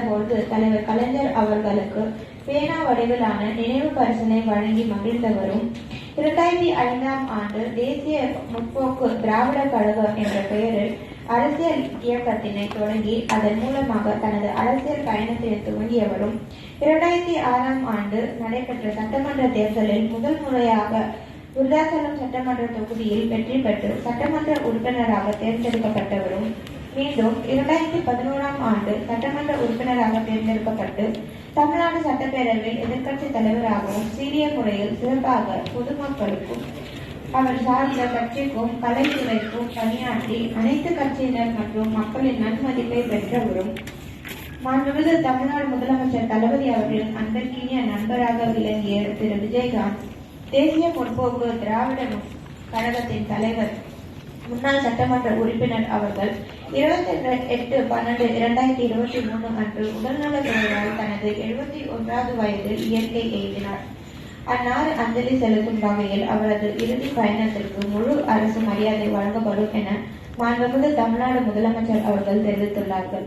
இறந்தபோது தலைவர் கலைஞர் அவர்களுக்கு பேனா வடிவிலான நினைவு பரிசனை வழங்கி மகிழ்ந்தவரும் இரண்டாயிரத்தி ஐந்தாம் ஆண்டு தேசிய முற்போக்கு திராவிட கழகம் என்ற பெயரில் அரசியல் இயக்கத்தினை தொடங்கி அதன் மூலமாக தனது அரசியல் பயணத்தை துவங்கியவரும் இரண்டாயிரத்தி ஆறாம் ஆண்டு நடைபெற்ற சட்டமன்ற தேர்தலில் முதல் முறையாக விருதாச்சலம் சட்டமன்ற தொகுதியில் வெற்றி பெற்று சட்டமன்ற உறுப்பினராக தேர்ந்தெடுக்கப்பட்டவரும் மீண்டும் இரண்டாயிரத்தி பதினோராம் ஆண்டு சட்டமன்ற உறுப்பினராக தேர்ந்தெடுக்கப்பட்டு தமிழ்நாடு சட்டப்பேரவையில் எதிர்க்கட்சி தலைவராகவும் சீரிய முறையில் சிறப்பாக பொதுமக்களுக்கும் அவர் சார்ந்த கட்சிக்கும் கலைத்துறைக்கும் பணியாற்றி அனைத்து கட்சியினர் மற்றும் மக்களின் நன்மதிப்பை பெற்றவரும் மாண்புமிகு தமிழ்நாடு முதலமைச்சர் தளபதி அவர்களின் அன்பிற்கினிய நண்பராக விளங்கிய திரு விஜயகாந்த் தேசிய முற்போக்கு திராவிட கழகத்தின் தலைவர் முன்னாள் சட்டமன்ற உறுப்பினர் அவர்கள் இருபத்தி எட்டு பன்னெண்டு இரண்டாயிரத்தி இருபத்தி மூணு அன்று உடல்நலக்குறைவால் தனது எழுபத்தி ஒன்றாவது வயதில் இயற்கை எய்தினார் அந்நாடு அஞ்சலி செலுத்தும் வகையில் அவரது இறுதி பயணத்திற்கு முழு அரசு மரியாதை வழங்கப்படும் என மாண்புமிகு தமிழ்நாடு முதலமைச்சர் அவர்கள் தெரிவித்துள்ளார்கள்.